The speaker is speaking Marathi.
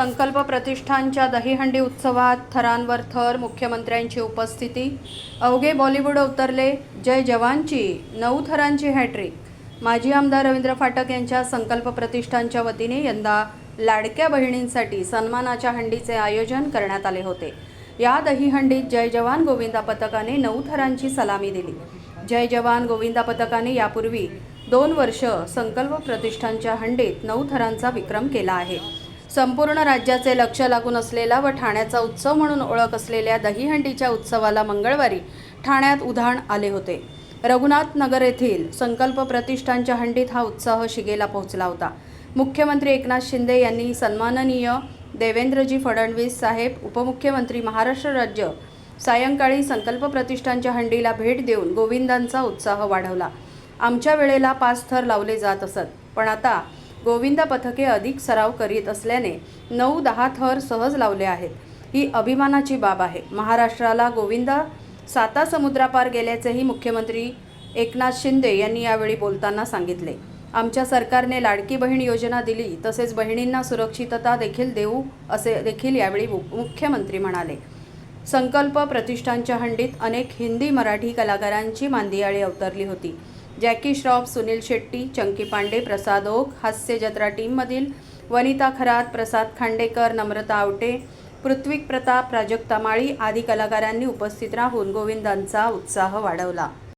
संकल्प प्रतिष्ठानच्या दहीहंडी उत्सवात थरांवर थर मुख्यमंत्र्यांची उपस्थिती. अवघे बॉलिवूड उतरले जय जवानची. नऊ थरांची हॅट्रिक माजी आमदार रवींद्र फाटक यांच्या संकल्प प्रतिष्ठानच्या वतीने यंदा लाडक्या बहिणींसाठी सन्मानाच्या हंडीचे आयोजन करण्यात आले होते. या दहीहंडीत जय जवान गोविंदा पथकाने नऊ थरांची सलामी दिली. जय जवान गोविंदा पथकाने यापूर्वी दोन वर्ष संकल्प प्रतिष्ठानच्या हंडीत नऊ थरांचा विक्रम केला आहे. संपूर्ण राज्याचे लक्ष लागून असलेला व ठाण्याचा उत्सव म्हणून ओळख असलेल्या दहीहंडीच्या उत्सवाला मंगळवारी ठाण्यात उधाण आले होते. रघुनाथ नगर येथील संकल्प प्रतिष्ठानच्या हंडीत हा उत्साह शिगेला पोहोचला होता. मुख्यमंत्री एकनाथ शिंदे यांनी सन्माननीय देवेंद्रजी फडणवीस साहेब उपमुख्यमंत्री महाराष्ट्र राज्य सायंकाळी संकल्प प्रतिष्ठानच्या हंडीला भेट देऊन गोविंदांचा उत्साह वाढवला. आमच्या वेळेला पाच थर लावले जात असत पण आता गोविंदा पथके अधिक सराव करीत असल्याने नऊ दहा थर सहज लावले आहेत. ही अभिमानाची बाब आहे. महाराष्ट्राला गोविंदा साता समुद्रापार गेल्याचेही मुख्यमंत्री एकनाथ शिंदे यांनी यावेळी बोलताना सांगितले. आमच्या सरकारने लाडकी बहीण योजना दिली तसेच बहिणींना सुरक्षितता देखील देऊ असे देखील यावेळी मु- मुख्यमंत्री म्हणाले. संकल्प प्रतिष्ठानच्या हंडीत अनेक हिंदी मराठी कलाकारांची मांदियाळी अवतरली होती. जॅकी श्रॉफ सुनील शेट्टी चंकी पांडे प्रसाद ओक हास्य जत्रा टीममधील वनिता खरात प्रसाद खांडेकर नम्रता आवटे पृथ्वीक प्रताप प्राजक्ता माळी आदी कलाकारांनी उपस्थित राहून गोविंदांचा उत्साह वाढवला.